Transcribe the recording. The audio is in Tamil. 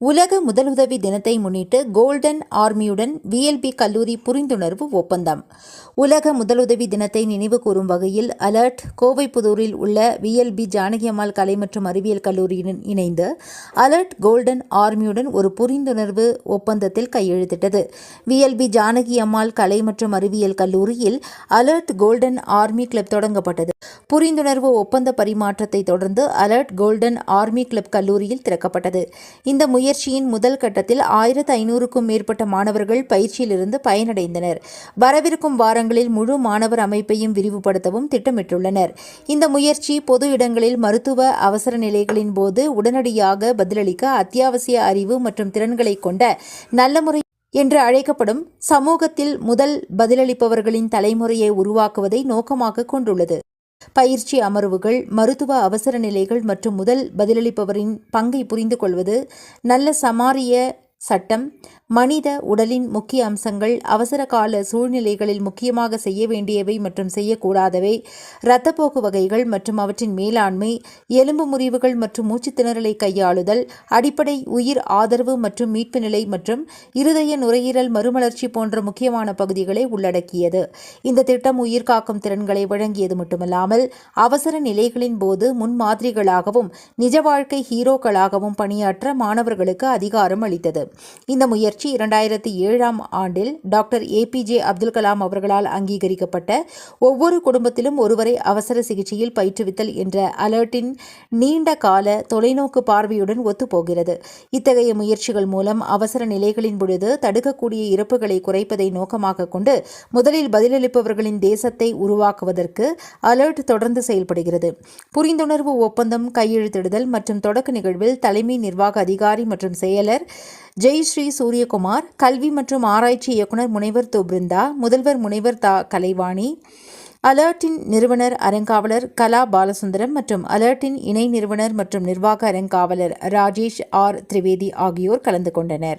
உலக முதலுதவி தினத்தை முன்னிட்டு கோல்டன் ஆர்மியுடன் விஎல்பி கல்லூரி புரிந்துணர்வு ஒப்பந்தம். உலக முதலுதவி தினத்தை நினைவு கூறும் வகையில் அலர்ட். கோவைப்புதூரில் உள்ள விஎல்பி ஜானகி அம்மாள் கலை மற்றும் அறிவியல் கல்லூரியுடன் இணைந்து அலர்ட் கோல்டன் ஆர்மியுடன் ஒரு புரிந்துணர்வு ஒப்பந்தத்தில் கையெழுத்திட்டது. விஎல்பி ஜானகி அம்மாள் கலை மற்றும் அறிவியல் கல்லூரியில் அலர்ட் கோல்டன் ஆர்மி கிளப் தொடங்கப்பட்டது. புரிந்துணர்வு ஒப்பந்த பரிமாற்றத்தை தொடர்ந்து அலர்ட் கோல்டன் ஆர்மி கிளப் கல்லூரியில் திறக்கப்பட்டது. இந்த முயற்சியின் முதல் கட்டத்தில் ஆயிரத்து ஐநூறுக்கும் மேற்பட்ட மாணவர்கள் பயிற்சியிலிருந்து பயனடைந்தனர். வரவிருக்கும் வாரங்களில் முழு மாணவர் அமைப்பையும் விரிவுபடுத்தவும் திட்டமிட்டுள்ளனர். இந்த முயற்சி பொது இடங்களில் மருத்துவ அவசர நிலைகளின் போது உடனடியாக பதிலளிக்க அத்தியாவசிய அறிவு மற்றும் திறன்களை கொண்ட நல்ல முறை என்று அழைக்கப்படும் சமூகத்தில் முதல் பதிலளிப்பவர்களின் தலைமுறையை உருவாக்குவதை நோக்கமாக கொண்டுள்ளது. பயிற்சி அமர்வுகள் மருத்துவ அவசர நிலைகள் மற்றும் முதல் பதிலளிப்பவரின் பங்கை புரிந்து கொள்வது நல்ல சமாரிய சட்டம் மனித உடலின் முக்கிய அம்சங்கள் அவசர கால சூழ்நிலைகளில் முக்கியமாக செய்ய வேண்டியவை மற்றும் செய்யக்கூடாதவை இரத்தப்போக்கு வகைகள் மற்றும் அவற்றின் மேலாண்மை எலும்பு முறிவுகள் மற்றும் மூச்சுத்திணறலை கையாளுதல் அடிப்படை உயிர் ஆதரவு மற்றும் மீட்பு நிலை மற்றும் இருதய நுரையீரல் மறுமலர்ச்சி போன்ற முக்கியமான பகுதிகளை உள்ளடக்கியது. இந்த திட்டம் உயிர்காக்கும் திறன்களை வழங்கியது மட்டுமல்லாமல் அவசர நிலைகளின் போது முன்மாதிரிகளாகவும் நிஜ வாழ்க்கை ஹீரோக்களாகவும் பணியாற்ற மாணவர்களுக்கு அதிகாரம் அளித்தது. இந்த முயற்சி இரண்டாயிரத்தி ஏழாம் ஆண்டில் டாக்டர் ஏபிஜே அப்துல் கலாம் அவர்களால் அங்கீகரிக்கப்பட்ட ஒவ்வொரு குடும்பத்திலும் ஒருவரை அவசர சிகிச்சையில் பயிற்றுவித்தல் என்ற அலர்ட்டின் நீண்ட கால தொலைநோக்கு பார்வையுடன் ஒத்துப்போகிறது. இத்தகைய முயற்சிகள் மூலம் அவசர நிலைகளின் பொழுது தடுக்கக்கூடிய இறப்புகளை குறைப்பதை நோக்கமாக கொண்டு முதலில் பதிலளிப்பவர்களின் தேசத்தை உருவாக்குவதற்கு அலர்ட் தொடர்ந்து செயல்படுகிறது. புரிந்துணர்வு ஒப்பந்தம் கையெழுத்திடுதல் மற்றும் தொடக்க நிகழ்வில் தலைமை நிர்வாக அதிகாரி மற்றும் செயலர் ஜெய் ஸ்ரீ சூரியகுமார் கல்வி மற்றும் ஆராய்ச்சி இயக்குனர் முனைவர் தோ பிருந்தா முதல்வர் முனைவர் தா கலைவாணி அலர்ட்டின் நிறுவனர் அறங்காவலர் கலா பாலசுந்தரம் மற்றும் அலர்ட்டின் இணை நிறுவனர் மற்றும் நிர்வாக அறங்காவலர் ராஜேஷ் ஆர் திரிவேதி ஆகியோர் கலந்து கொண்டனர்.